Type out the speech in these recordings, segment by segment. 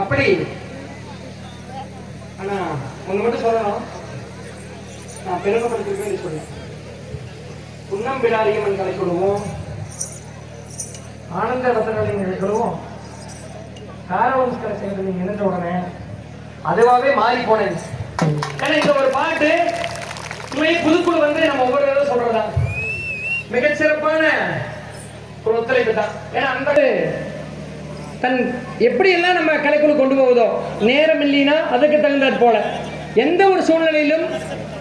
அப்படி. ஆனா உங்க மட்டும் சொல்லணும். நான் பெருமைப்படுத்திருக்கேன் சொல்லுவேன் புன்னம் பிடாரியம்மன் கலை சொல்லுவோம். ஆனந்த ரத்தனலிங்க கலை சொல்லுவோம். காரவம்ஸ்கர சேர்ந்து இணைஞ்ச உடனே அதுவாகவே மாறி போனேன் ஏன்னா இந்த ஒரு பாட்டு உண்மையை புதுக்குழு வந்து நம்ம ஒவ்வொரு தடவை சொல்றதா மிகச்சிறப்பான ஒரு ஒத்துழைப்பு தான் ஏன்னா அந்த தன் எப்படியெல்லாம் நம்ம கலைக்குழு கொண்டு போகுதோ நேரம் இல்லைன்னா அதுக்கு தகுந்தாற் போல. எந்த ஒரு சூழ்நிலையிலும்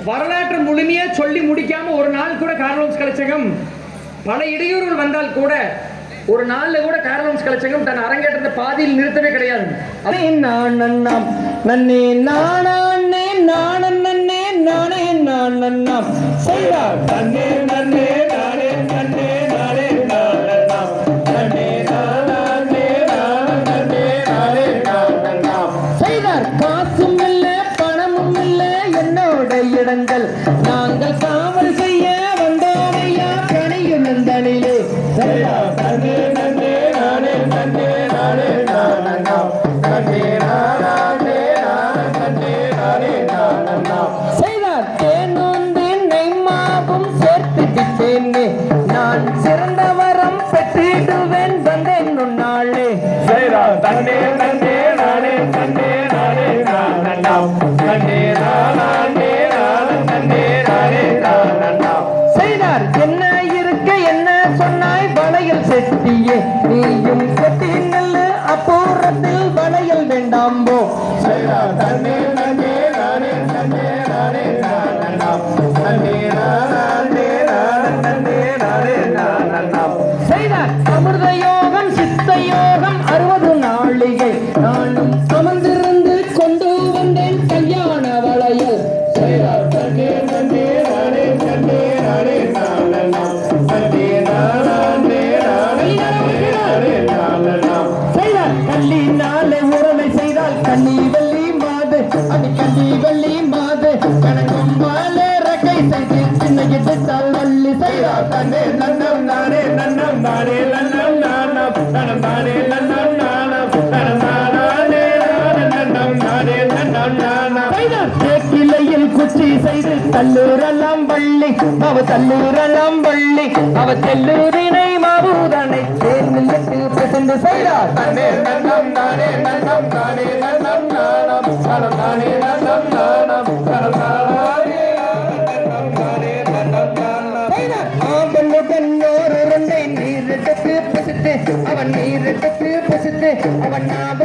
வரலாற்று முழுமையாக சொல்லி முடிக்காமல் ஒரு நாள் கூட கார்லோன்ஸ் கலைச்சகம் பல இடையூறுகள் வந்தால் கூட ஒரு நாளில் கூட கார்லோன்ஸ் கலைச்சகம் தன் அரங்கேற்றத்தை பாதியில் நிறுத்தவே கிடையாது. அதே நான் நன்னாம் நன்னே நானே நானன் நன்னே நானே நான் நன்னாம் செய்தார் நன்னே. செய்தார். என்ன இருக்க என்ன சொன்னாய்? வளையல் செட்டியே நீயும் செட்டியின் அப்பூரத்தில் வளையல் வேண்டாம்போ செய்தார். தண்ணீர் ஸ்ரீ செய்து தல்லூரெல்லாம் பள்ளி அவ தல்லூரெல்லாம் பள்ளி அவ தெல்லூரினை மாபூதனை தேர்ந்து பிரசந்து செய்தார். தன்னே தன்னம் தானே அவன் நீர் பசுத்து அவன் நாப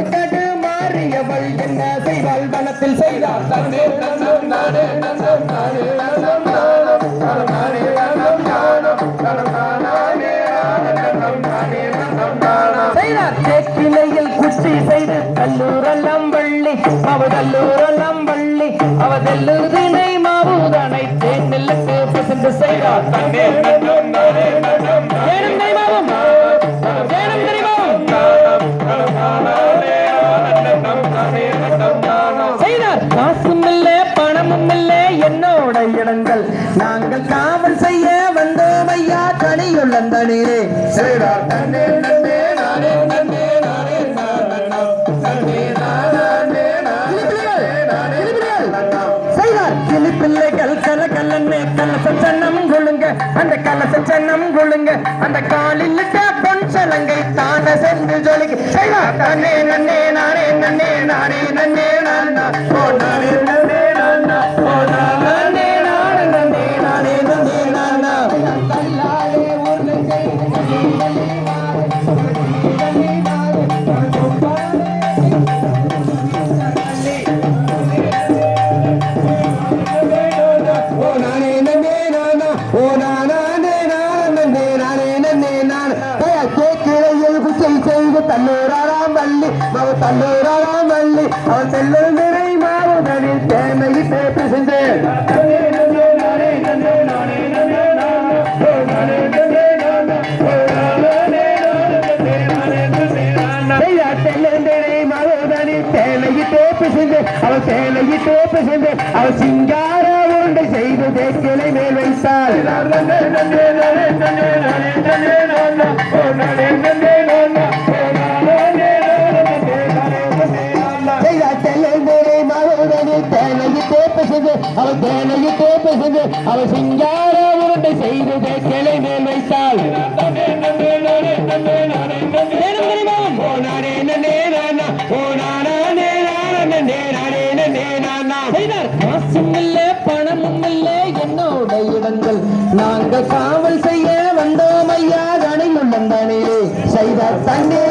சேற்றிலையில் குச்சி செய்து கல்லூரெல்லாம் வள்ளி அவ கல்லூரெல்லாம் வள்ளி அவ தெல்லுதினை மாவுதனை தேன்னுக்கு பசந்து செய்தார். நாங்கள் காவல் செய்ய வந்தோம் ஐயா தனியுள்ளந்தனிலே. செய்தார். தண்ணீர் கலசச்சனம் கொழுங்க அந்த கலசச்சனம் கொழுங்க அந்த காலில் பொன் சலங்கை தான சென்று ஜொலிக்கு. நன்னே நன்னே நானே நன்னே நானே நன்னே நான். செல்லும் நிறை மாறுதலில் தேமையை பேசுகின்ற அவள் சேலையிட்டோ பிசைந்து அவள் சிங்கார உருண்டை செய்து தேக்கிலை மேல் வைத்தாள் சிங்கார உருண்டை செய்து கிளை மேல் வைத்தாள். பணமும் இல்லை என்னோட இடங்கள். நாங்கள் காவல் செய்ய வந்தோம் ஐயா கணை உள்ளம் தானே செய்தார் தண்ணீர்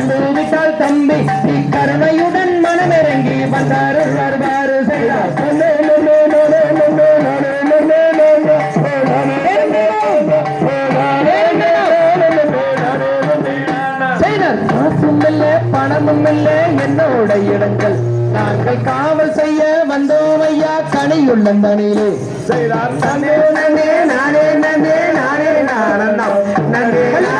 தந்து விட்டால் தம்பி நீ கருணையுடன் மனமிறங்கி வந்தாரு வருவாரு செய்தார் காசும் இல்லை பணமும் இல்லை என்னோட இடங்கள் நாங்கள் காவல் செய்ய வந்தோம் ஐயா கனியுள்ளந்தனிலே செய்தார் நானே நானே நானே நானே நானே நானே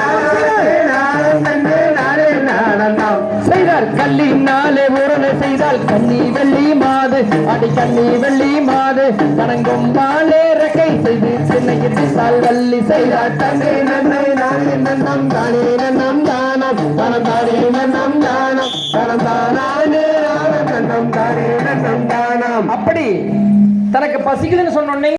நானே உருளை செய்தால் கண்ணி வெள்ளி மாது அடி கண்ணி வெள்ளி மாது. கணங்கொம்பாலே ரக்கை செய்து சின்னையிட்டு சால் வள்ளி செய்தால் தன்னை நன்னை நானே நன்னம் தானே நன்னம் தானம். தனம் தானே நன்னம் தானம். தனம் தானே நானம் நன்னம் தானே நன்னம் தானம். அப்படி தனக்கு பசிக்குதுன்னு சொன்னோன்னே